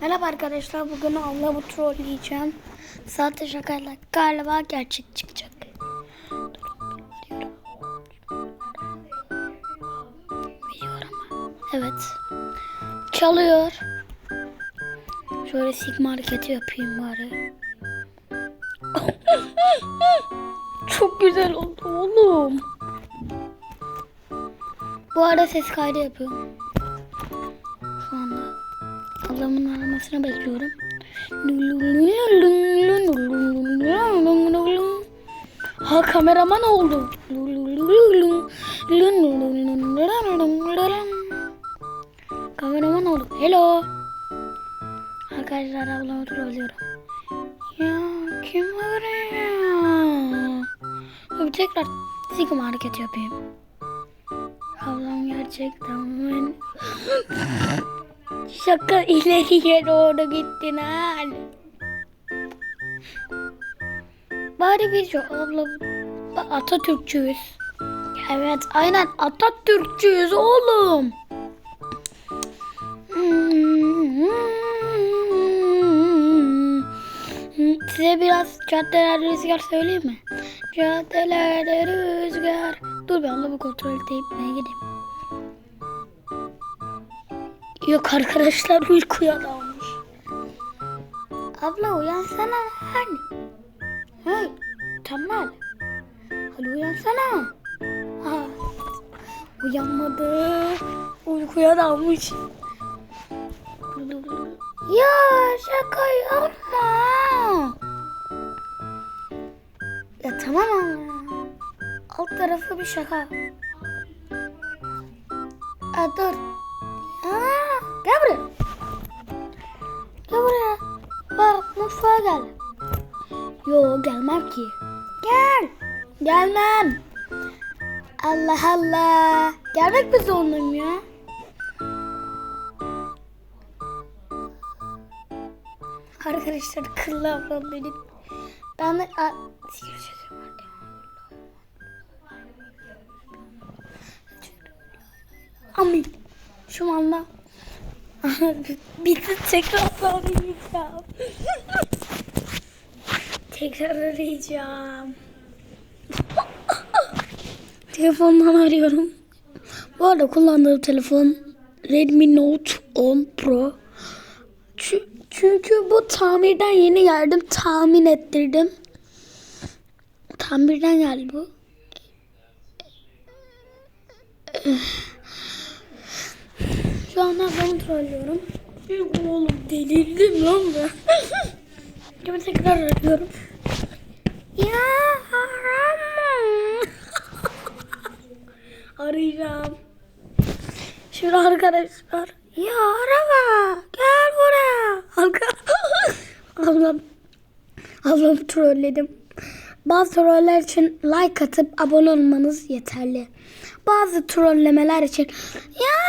Merhaba arkadaşlar. Bugün Allah'ı trolleyeceğim. Sahte şakayla galiba gerçek çıkacak. Evet. Çalıyor. Şöyle sigma hareketi yapayım bari. Çok güzel oldu oğlum. Bu arada ses kaydı yapıyorum. Şu anda ablamın aramasını bekliyorum. Ha kameraman oldu. Kameraman oldu. Hello. Arkadaşlar ablamı trollüyorum. Ya kim var ya? Dur tekrar sigma hareketi yapayım. Ablam gerçekten ben... Şaka ileriye doğru gittin ha. Bari biz şu abla Atatürkçüyüz. Evet aynen Atatürkçüyüz oğlum. Size biraz caddelerde rüzgar söyleyeyim mi? Caddelerde rüzgar. Dur ben onu bir kontrol edeyim. Ben gideyim. Yok arkadaşlar uykuya dalmış. Abla uyansana hani. Hey Temel. Hadi uyansana. Ha, uyanmadı. Uykuya dalmış. Ya şaka yapma. Ya tamam ama. Alt tarafı bir şaka. Aa, dur. Aa, gel buraya. Gel buraya. Bak mutfağa gel. Yo gelmem ki. Gel. Gelmem. Allah Allah. Gelmek mi zorundayım ya? Arkadaşlar kıllı ablam benim. Ben de... Amin. Şu anda bitti tekrar arayacağım. tekrar arayacağım. Telefondan arıyorum. Bu arada kullandığım telefon Redmi Note 10 Pro. Çü- Çünkü bu tamirden yeni geldim. Tahmin ettirdim. Tamirden geldi bu. Ben trollüyorum. Oğlum delirdim lan ben. Şimdi tekrar arıyorum. Ya arama. Arayacağım. Şimdi arkadaşlar. Ya arama. Gel buraya. Ablam. Ablam trolledim. Bazı troller için like atıp abone olmanız yeterli. Bazı trollemeler için ya